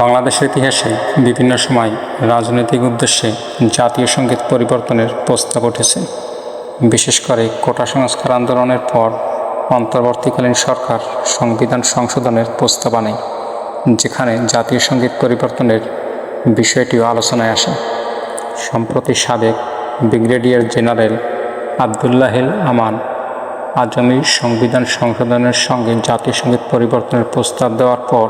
বাংলাদেশের ইতিহাসে বিভিন্ন সময় রাজনৈতিক উদ্দেশ্যে জাতীয় সংগীত পরিবর্তনের প্রস্তাব উঠেছে। বিশেষ করে কোটা সংস্কার আন্দোলনের পর অন্তর্বর্তীকালীন সরকার সংবিধান সংশোধনের প্রস্তাব আনে, যেখানে জাতীয় সংগীত পরিবর্তনের বিষয়টিও আলোচনায় আসে। সম্প্রতি সাবেক ব্রিগেডিয়ার জেনারেল আবদুল্লাহিল আমান আজমি সংবিধান সংশোধনের সঙ্গে জাতীয় সংগীত পরিবর্তনের প্রস্তাব দেওয়ার পর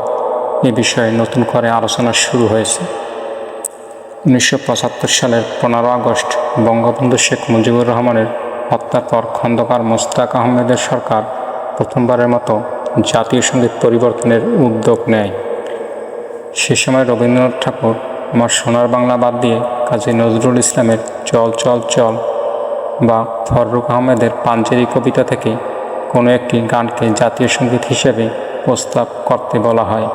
এ বিষয়ে নতুন করে আলোচনা শুরু হয়েছে। উনিশশো পঁচাত্তর সালের পনেরো আগস্ট বঙ্গবন্ধু শেখ মুজিবুর রহমানের হত্যার পর খন্দকার মোস্তাক আহমেদের সরকার প্রথমবারের মতো জাতীয় সংগীত পরিবর্তনের উদ্যোগ নেয়। সে সময় রবীন্দ্রনাথ ঠাকুর আমার সোনার বাংলা বাদ দিয়ে কাজী নজরুল ইসলামের চল চল চল বা ফররুখ আহমেদের পাঞ্জেরি কবিতা থেকে কোনো একটি গানকে জাতীয় সংগীত হিসেবে প্রস্তাব করতে বলা হয়।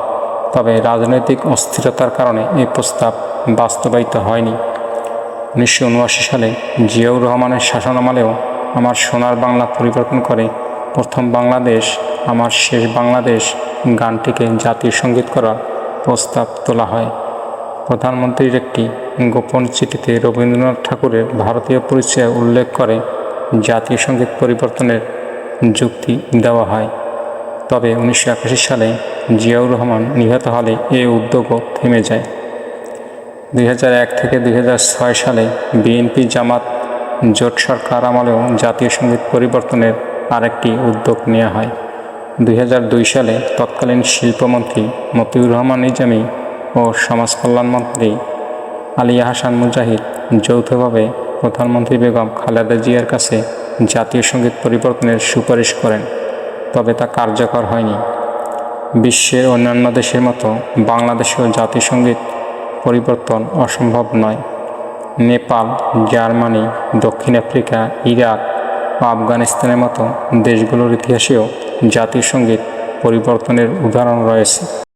তবে রাজনৈতিক অস্থিরতার কারণে এই প্রস্তাব বাস্তবায়িত হয়নি। উনিশশো উনআশি সালে জিয়াউর রহমানের শাসনামলেও আমার সোনার বাংলা পরিবর্তন করে প্রথম বাংলাদেশ, আমার শেষ বাংলাদেশ গানটিকে জাতীয় সংগীত করার প্রস্তাব তোলা হয়। প্রধানমন্ত্রীর একটি গোপন চিঠিতে রবীন্দ্রনাথ ঠাকুরের ভারতীয় পরিচয় উল্লেখ করে জাতীয় সংগীত পরিবর্তনের যুক্তি দেওয়া হয়। তবে উনিশশো একাশি সালে জিয়াউর রহমান নিহত হলে এ উদ্যোগও থেমে যায়। দুই থেকে দুই হাজার ছয় সালে বিএনপি জামাত জোট সরকার আমলেও জাতীয় সংগীত পরিবর্তনের আরেকটি উদ্যোগ নেওয়া হয়। দুই হাজার দুই সালে তৎকালীন শিল্পমন্ত্রী মতিউর রহমান নিজামী ও সমাজ কল্যাণমন্ত্রী আলিয়া হাসান মুজাহিদ যৌথভাবে প্রধানমন্ত্রী বেগম খালেদা জিয়ার কাছে জাতীয় সংগীত পরিবর্তনের সুপারিশ করেন। তবে তা কার্যকর হয়নি। বিশ্বের অন্যান্য দেশের মতো বাংলাদেশেও জাতিসংগীত পরিবর্তন অসম্ভব নয়। নেপাল, জার্মানি, দক্ষিণ আফ্রিকা, ইরাক আফগানিস্তানের মতো দেশগুলোর ইতিহাসেও জাতিসংগীত পরিবর্তনের উদাহরণ রয়েছে।